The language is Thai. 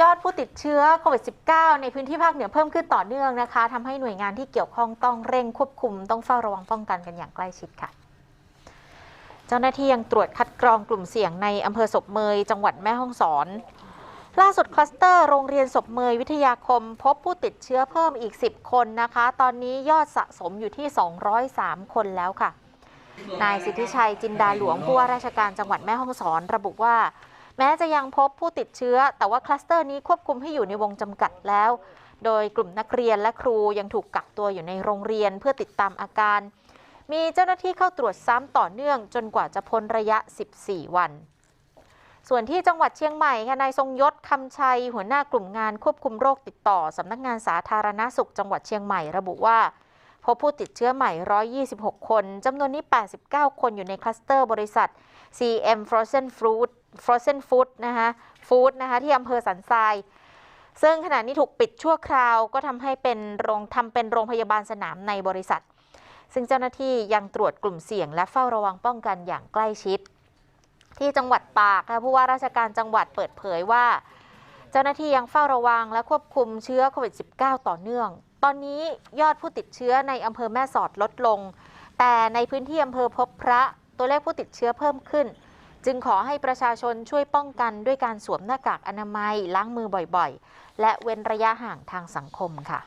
ยอดผู้ติดเชื้อโควิด -19 ในพื้นที่ภาคเหนือเพิ่มขึ้นต่อเนื่องนะคะทำให้หน่วยงานที่เกี่ยวข้องต้องเร่งควบคุม ต้องเฝ้าระวังป้องกันกันอย่างใกล้ชิดค่ะ เจ้าหน้าที่ยังตรวจคัดกรองกลุ่มเสี่ยงในอำเภอศพเมย จังหวัดแม่ฮ่องสอน ล่าสุดคลัสเตอร์โรงเรียนศพเมยวิทยาคม พบผู้ติดเชื้อเพิ่มอีก 10 คนนะคะ ตอนนี้ยอดสะสมอยู่ที่ 203 คนแล้วค่ะ นายสิทธิชัยจินดาหลวงผู้ว่าราชการจังหวัดแม่ฮ่องสอน ระบุว่า แม้จะยังพบผู้ติดเชื้อ แต่ว่าคลัสเตอร์นี้ควบคุมให้อยู่ในวงจำกัดแล้ว โดยกลุ่มนักเรียนและครูยังถูกกักตัวอยู่ในโรงเรียนเพื่อติดตามอาการ มีเจ้าหน้าที่เข้าตรวจซ้ำต่อเนื่องจนกว่าจะพ้นระยะ 14 วันส่วนที่จังหวัดเชียงใหม่ค่ะนายทรงยศคำชัย หัวหน้ากลุ่มงานควบคุมโรคติดต่อสำนักงานสาธารณาสุขจังหวัดเชียงใหม่ระบุว่า พบผู้ติดเชื้อใหม่ 126 คน จำนวนนี้ 89 คนอยู่ในคลัสเตอร์บริษัท CM Frozen Food Frozen Food นะคะฟู้ดนะคะที่อำเภอสันทราย ซึ่งขณะนี้ถูกปิดชั่วคราวก็ทำให้เป็นโรงทำเป็นโรงพยาบาลสนามในบริษัท ซึ่งเจ้าหน้าที่ยังตรวจกลุ่มเสี่ยง และเฝ้าระวังป้องกันอย่างใกล้ชิด ที่จังหวัดตากผู้ว่าราชการจังหวัดเปิดเผยว่า เจ้าหน้าที่ยังเฝ้าระวังและควบคุมเชื้อโควิด -19 ต่อเนื่อง ตอนนี้ยอดผู้ติดเชื้อในอำเภอแม่สอดลดลง แต่ในพื้นที่อำเภอพบพระตัวเลขผู้ติดเชื้อเพิ่มขึ้น จึงขอให้ประชาชนช่วยป้องกันด้วยการสวมหน้ากากอนามัยล้างมือบ่อยๆ และเว้นระยะห่างทางสังคมค่ะ